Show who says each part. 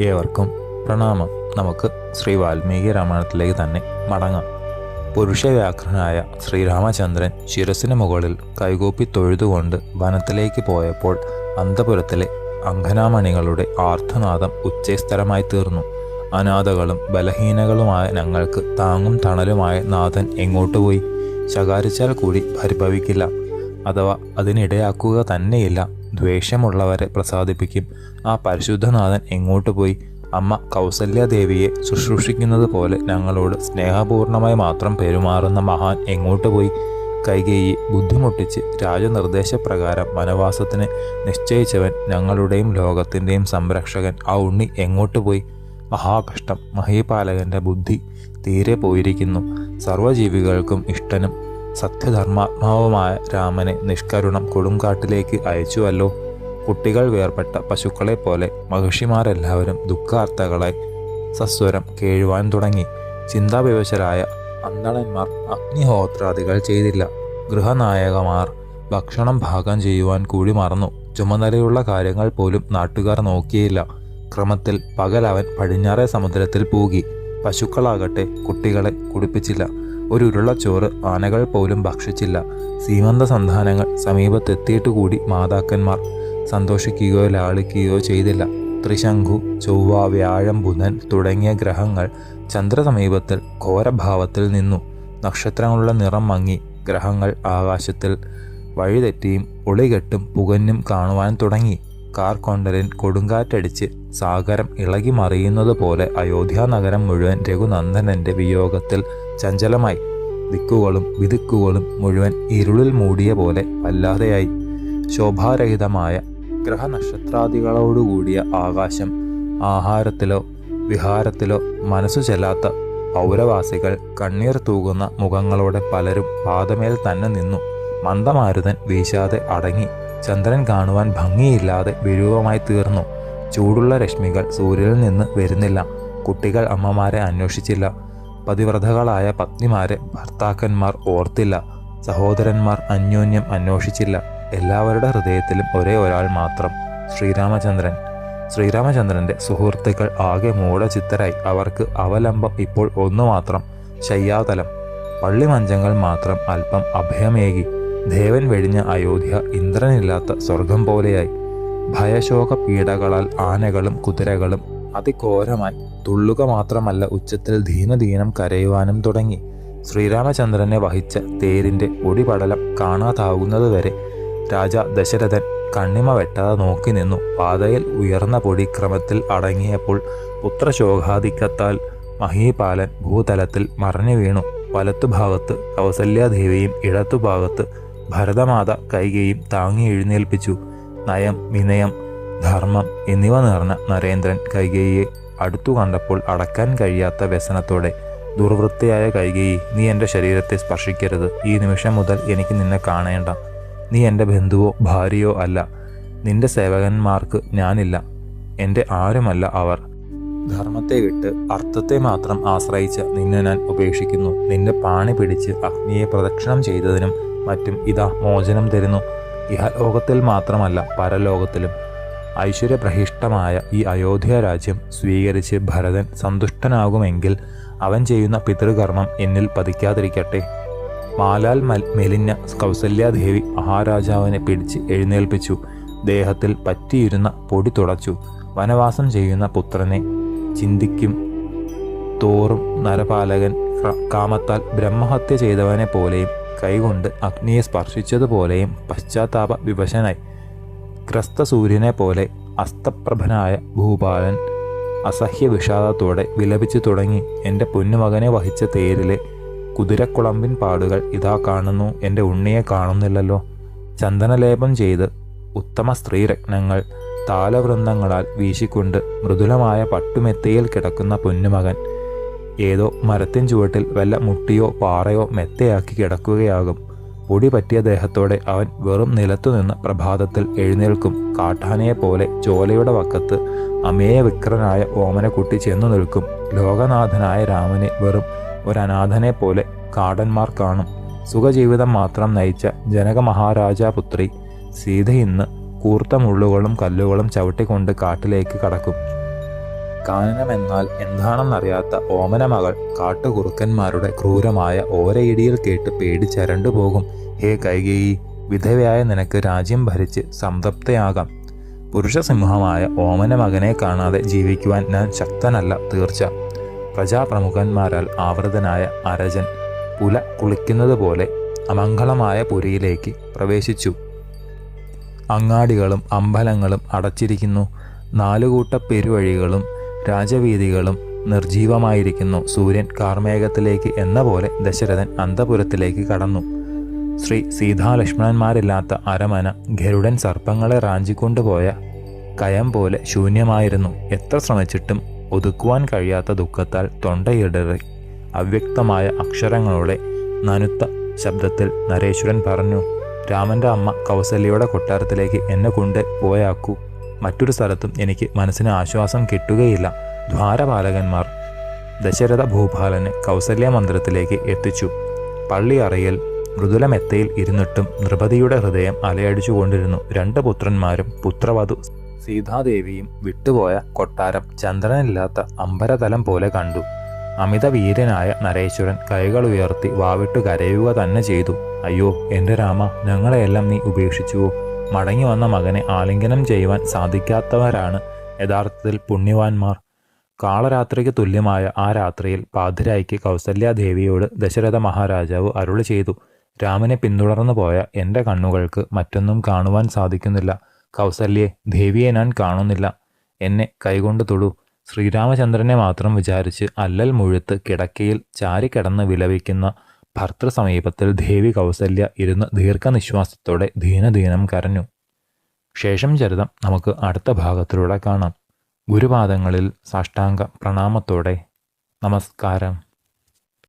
Speaker 1: ഏവർക്കും പ്രണാമം. നമുക്ക് ശ്രീ വാൽമീകി രാമായണത്തിലേക്ക് തന്നെ മടങ്ങാം. പുരുഷവ്യാഘ്രനായ ശ്രീരാമചന്ദ്രൻ ശിരസിന് മുകളിൽ കൈകൂപ്പി തൊഴുതുകൊണ്ട് വനത്തിലേക്ക് പോയപ്പോൾ അന്തപുരത്തിലെ അങ്കനാമണികളുടെ ആർത്തനാദം ഉച്ചസ്ഥലമായി തീർന്നു. അനാഥകളും ബലഹീനകളുമായ ഞങ്ങൾക്ക് താങ്ങും തണലുമായ നാഥൻ എങ്ങോട്ട് പോയി? ശകാരിച്ചാൽ കൂടി പരിഭവിക്കില്ല. അഥവാ അതിനിടയാക്കുക തന്നെയില്ല. ദ്വേഷമുള്ളവരെ പ്രസാദിപ്പിക്കും. ആ പരിശുദ്ധനാഥൻ എങ്ങോട്ട് പോയി? അമ്മ കൗസല്യാദേവിയെ ശുശ്രൂഷിക്കുന്നത് പോലെ ഞങ്ങളോട് സ്നേഹപൂർണമായി മാത്രം പെരുമാറുന്ന മഹാൻ എങ്ങോട്ട് പോയി? കൈകേയി ബുദ്ധിമുട്ടിച്ച് രാജനിർദ്ദേശപ്രകാരം വനവാസത്തിന് നിശ്ചയിച്ചവൻ ഞങ്ങളുടെയും ലോകത്തിന്റെയും സംരക്ഷകൻ. ആ ഉണ്ണി എങ്ങോട്ട് പോയി? മഹാകഷ്ടം. മഹീപാലകന്റെ ബുദ്ധി തീരെ പോയിരിക്കുന്നു. സർവജീവികൾക്കും ഇഷ്ടനും സത്യധർമാത്മാവുമായ രാമനെ നിഷ്കരുണം കൊടുങ്കാട്ടിലേക്ക് അയച്ചുവല്ലോ. കുട്ടികൾ വേർപെട്ട പശുക്കളെ പോലെ മഹിഷിമാരെല്ലാവരും ദുഃഖാർത്തകളായി സസ്വരം കേഴുവാൻ തുടങ്ങി. ചിന്താവിവശരായ അന്തണന്മാർ അഗ്നിഹോത്രാദികൾ ചെയ്തില്ല. ഗൃഹനായകമാർ ഭക്ഷണം ഭാഗം ചെയ്യുവാൻ കൂടി മറന്നു. ചുമതലയുള്ള കാര്യങ്ങൾ പോലും നാട്ടുകാർ നോക്കിയില്ല. ക്രമത്തിൽ പകലവൻ പടിഞ്ഞാറേ സമുദ്രത്തിൽ പൂകി. പശുക്കളാകട്ടെ കുട്ടികളെ കുടിപ്പിച്ചില്ല. ഒരു ഉരുളച്ചോറ് ആനകൾ പോലും ഭക്ഷിച്ചില്ല. സീമന്ത സന്താനങ്ങൾ സമീപത്തെത്തിയിട്ട് കൂടി മാതാക്കന്മാർ സന്തോഷിക്കുകയോ ലാളിക്കുകയോ ചെയ്തില്ല. ത്രിശങ്കു ചൊവ്വ വ്യാഴം ബുധൻ തുടങ്ങിയ ഗ്രഹങ്ങൾ ചന്ദ്രസമീപത്തിൽ ഘോരഭാവത്തിൽ നിന്നു. നക്ഷത്രങ്ങളുടെ നിറം മങ്ങി ഗ്രഹങ്ങൾ ആകാശത്തിൽ വഴിതെറ്റിയും ഒളികെട്ടും പുകഞ്ഞും കാണുവാൻ തുടങ്ങി. കാർക്കൊണ്ടരൻ കൊടുങ്കാറ്റടിച്ച് സാഗരം ഇളകി മറിയുന്നത് പോലെ അയോധ്യ നഗരം മുഴുവൻ രഘുനന്ദനന്റെ വിയോഗത്തിൽ ചഞ്ചലമായി. ദിക്കുകളും വിദിക്കുകളും മുഴുവൻ ഇരുളിൽ മൂടിയ പോലെ വല്ലാതെയായി ശോഭാരഹിതമായ ഗ്രഹനക്ഷത്രാദികളോടുകൂടിയ ആകാശം ആഹാരത്തിലോ വിഹാരത്തിലോ മനസ്സു ചെല്ലാത്ത പൗരവാസികൾ കണ്ണീർ തൂകുന്ന മുഖങ്ങളോടെ പലരും പാതമേൽ തന്നെ നിന്നു. മന്ദമാരുതൻ വീശാതെ അടങ്ങി ചന്ദ്രൻ കാണുവാൻ ഭംഗിയില്ലാതെ വിരൂപമായി തീർന്നു. ചൂടുള്ള രശ്മികൾ സൂര്യനിൽ നിന്ന് വരുന്നില്ല. കുട്ടികൾ അമ്മമാരെ അന്വേഷിച്ചില്ല. പതിവ്രതകളായ പത്നിമാരെ ഭർത്താക്കന്മാർ ഓർത്തില്ല. സഹോദരന്മാർ അന്യോന്യം അന്വേഷിച്ചില്ല. എല്ലാവരുടെ ഹൃദയത്തിലും ഒരേ ഒരാൾ മാത്രം ശ്രീരാമചന്ദ്രൻ. ശ്രീരാമചന്ദ്രന്റെ സുഹൃത്തുക്കൾ ആകെ മൂഢചിത്തരായി. അവർക്ക് അവലംബം ഇപ്പോൾ ഒന്നു മാത്രം ശയ്യാതലം. പള്ളിമഞ്ചങ്ങൾ മാത്രം അല്പം അഭയമേകി. ദേവൻ വെടിഞ്ഞ അയോധ്യ ഇന്ദ്രനില്ലാത്ത സ്വർഗം പോലെയായി. ഭയശോക പീഡകളാൽ ആനകളും കുതിരകളും അതിഘോരമായി. തുള്ളുക മാത്രമല്ല ഉച്ചത്തിൽ ദീനദീനം കരയുവാനും തുടങ്ങി. ശ്രീരാമചന്ദ്രനെ വഹിച്ച തേരിന്റെ ഒടിപടലം കാണാതാവുന്നതുവരെ രാജ ദശരഥൻ കണ്ണിമ വെട്ടാതെ നോക്കി നിന്നു. പാതയിൽ ഉയർന്ന പൊടി ക്രമത്തിൽ അടങ്ങിയപ്പോൾ പുത്രശോകാധിക്യത്താൽ മഹീപാലൻ ഭൂതലത്തിൽ മറഞ്ഞു വീണു. വലത്തുഭാഗത്ത് കൗസല്യാദേവിയും ഇടത്തുഭാഗത്ത് ഭരതമാത കൈകയും താങ്ങി എഴുന്നേൽപ്പിച്ചു. നയം വിനയം ധർമ്മം എന്നിവ നിറഞ്ഞ നരേന്ദ്രൻ കൈകയെ അടുത്തു കണ്ടപ്പോൾ അടക്കാൻ കഴിയാത്ത വ്യസനത്തോടെ ദുർവൃത്തിയായ കൈകേയി നീ എന്റെ ശരീരത്തെ സ്പർശിക്കരുത്. ഈ നിമിഷം മുതൽ എനിക്ക് നിന്നെ കാണേണ്ട. നീ എന്റെ ബന്ധുവോ ഭാര്യയോ അല്ല. നിന്റെ സേവകന്മാർക്ക് ഞാനില്ല. എന്റെ ആരുമല്ല അവർ. ധർമ്മത്തെ വിട്ട് അർത്ഥത്തെ മാത്രം ആശ്രയിച്ച നിന്നെ ഞാൻ ഉപേക്ഷിക്കുന്നു. നിന്റെ പാണി പിടിച്ച് അഗ്നിയെ പ്രദക്ഷിണം ചെയ്തതിനും മറ്റും ഇതാ മോചനം തരുന്നു. ഇഹലോകത്തിൽ മാത്രമല്ല പരലോകത്തിലും. ഐശ്വര്യപ്രഹിഷ്ടമായ ഈ അയോധ്യ രാജ്യം സ്വീകരിച്ച് ഭരതൻ സന്തുഷ്ടനാകുമെങ്കിൽ അവൻ ചെയ്യുന്ന പിതൃകർമ്മം എന്നിൽ പതിക്കാതിരിക്കട്ടെ. മാലാൽ മെലിഞ്ഞ കൗസല്യാദേവി മഹാരാജാവിനെ പിടിച്ച് എഴുന്നേൽപ്പിച്ചു. ദേഹത്തിൽ പറ്റിയിരുന്ന പൊടി തുടച്ചു. വനവാസം ചെയ്യുന്ന പുത്രനെ ചിന്തിക്കും തോറും നരപാലകൻ കാമത്താൽ ബ്രഹ്മഹത്യ ചെയ്തവനെ പോലെയും കൈകൊണ്ട് അഗ്നിയെ സ്പർശിച്ചതുപോലെയും പശ്ചാത്താപ വിവശനായി. ക്രസ്ത സൂര്യനെ പോലെ അസ്തപ്രഭനായ ഭൂപാലൻ അസഹ്യ വിഷാദത്തോടെ വിലപിച്ചു തുടങ്ങി. എന്റെ പൊന്നുമകനെ വഹിച്ച തേരിലെ കുതിരക്കുളമ്പിൻ പാടുകൾ ഇതാ കാണുന്നു. എന്റെ ഉണ്ണിയെ കാണുന്നില്ലല്ലോ. ചന്ദനലേപം ചെയ്ത് ഉത്തമ സ്ത്രീരത്നങ്ങൾ താലവൃന്ദങ്ങളാൽ വീശിക്കൊണ്ട് മൃദുലമായ പട്ടുമെത്തയിൽ കിടക്കുന്ന പൊന്നുമകൻ ഏതോ മരത്തിൻ ചുവട്ടിൽ വല്ല മുട്ടിയോ പാറയോ മെത്തയാക്കി കിടക്കുകയാകും. പൊടി പറ്റിയ ദേഹത്തോടെ അവൻ വെറും നിലത്തുനിന്ന് പ്രഭാതത്തിൽ എഴുന്നേൽക്കും. കാട്ടാനയെ പോലെ ചോലയുടെ വക്കത്ത് അമേയ വിക്രനായ ഓമനക്കുട്ടി ചെന്നു നിൽക്കും. ലോകനാഥനായ രാമനെ വെറും ഒരനാഥനെ പോലെ കാടന്മാർ കാണും. സുഖജീവിതം മാത്രം നയിച്ച ജനക മഹാരാജാപുത്രി സീത ഇന്ന് കൂർത്ത മുള്ളുകളും കല്ലുകളും ചവിട്ടിക്കൊണ്ട് കാട്ടിലേക്ക് കടക്കും. കാനനമെന്നാൽ എന്താണെന്നറിയാത്ത ഓമന മകൾ കാട്ടുകുറുക്കന്മാരുടെ ക്രൂരമായ ഓരയിടിയിൽ കേട്ട് പേടിച്ചരണ്ടു പോകും. ഹേ കൈകേയി വിധവയായ നിനക്ക് രാജ്യം ഭരിച്ച് സംതൃപ്തയാകാം. പുരുഷസിംഹമായ ഓമന മകനെ കാണാതെ ജീവിക്കുവാൻ ഞാൻ ശക്തനല്ല തീർച്ച. പ്രജാപ്രമുഖന്മാരാൽ ആവൃതനായ അരജൻ പുല കുളിക്കുന്നത് പോലെ അമംഗളമായ പുരിയിലേക്ക് പ്രവേശിച്ചു. അങ്ങാടികളും അമ്പലങ്ങളും അടച്ചിരിക്കുന്നു. നാലുകൂട്ട പെരുവഴികളും രാജവീതികളും നിർജീവമായിരിക്കുന്നു. സൂര്യൻ കാർമേഘത്തിലേക്ക് എന്ന പോലെ ദശരഥൻ അന്തപുരത്തിലേക്ക് കടന്നു. ശ്രീ സീതാലക്ഷ്മണന്മാരില്ലാത്ത അരമന ഗരുഡൻ സർപ്പങ്ങളെ റാഞ്ചിക്കൊണ്ടുപോയ കയം പോലെ ശൂന്യമായിരുന്നു. എത്ര ശ്രമിച്ചിട്ടും ഒതുക്കുവാൻ കഴിയാത്ത ദുഃഖത്താൽ തൊണ്ടയിടറി. അവ്യക്തമായ അക്ഷരങ്ങളുടെ നനുത്ത ശബ്ദത്തിൽ നരേശ്വരൻ പറഞ്ഞു രാമന്റെ അമ്മ കൗസല്യയുടെ കൊട്ടാരത്തിലേക്ക് എന്നെ കൊണ്ട് പോയാക്കൂ. മറ്റൊരു സ്ഥലത്തും എനിക്ക് മനസ്സിന് ആശ്വാസം കിട്ടുകയില്ല. ദ്വാരപാലകന്മാർ ദശരഥ ഭൂപാലനെ കൗസല്യ മന്ദിരത്തിലേക്ക് എത്തിച്ചു. പള്ളിയറയിൽ മൃദുലമെത്തയിൽ ഇരുന്നിട്ടും നൃപതിയുടെ ഹൃദയം അലയടിച്ചുകൊണ്ടിരുന്നു. രണ്ട് പുത്രന്മാരും പുത്രവധു സീതാദേവിയും വിട്ടുപോയ കൊട്ടാരം ചന്ദ്രനില്ലാത്ത അമ്പരതലം പോലെ കണ്ടു. അമിത വീരനായ നരേശ്വരൻ കൈകൾ ഉയർത്തി വാവിട്ടു കരയുക തന്നെ ചെയ്തു. അയ്യോ എന്റെ രാമ ഞങ്ങളെയെല്ലാം നീ ഉപേക്ഷിച്ചുവോ? മടങ്ങി വന്ന മകനെ ആലിംഗനം ചെയ്യുവാൻ സാധിക്കാത്തവരാണ് യഥാർത്ഥത്തിൽ പുണ്യവാന്മാർ. കാളരാത്രിക്ക് തുല്യമായ ആ രാത്രിയിൽ പാതിരായ്ക്ക് കൗസല്യാദേവിയോട് ദശരഥ മഹാരാജാവ് അരുളി ചെയ്തു. രാമനെ പിന്തുടർന്നു പോയ എന്റെ കണ്ണുകൾക്ക് മറ്റൊന്നും കാണുവാൻ സാധിക്കുന്നില്ല. കൗസല്യെ ദേവിയെ ഞാൻ കാണുന്നില്ല. എന്നെ കൈകൊണ്ട് തൊടു. ശ്രീരാമചന്ദ്രനെ മാത്രം വിചാരിച്ച് അല്ലൽ മുഴുത്ത് കിടക്കയിൽ ചാരിക്കിടന്ന് വിലപിക്കുന്ന ഭർത്തൃസമീപത്തിൽ ദേവി കൗസല്യ ഇരുന്ന് ദീർഘനിശ്വാസത്തോടെ ദീനദീനം കരഞ്ഞു. ശേഷം ചരിതം നമുക്ക് അടുത്ത ഭാഗത്തിലൂടെ കാണാം. ഗുരുപാദങ്ങളിൽ സാഷ്ടാംഗ പ്രണാമത്തോടെ. നമസ്കാരം.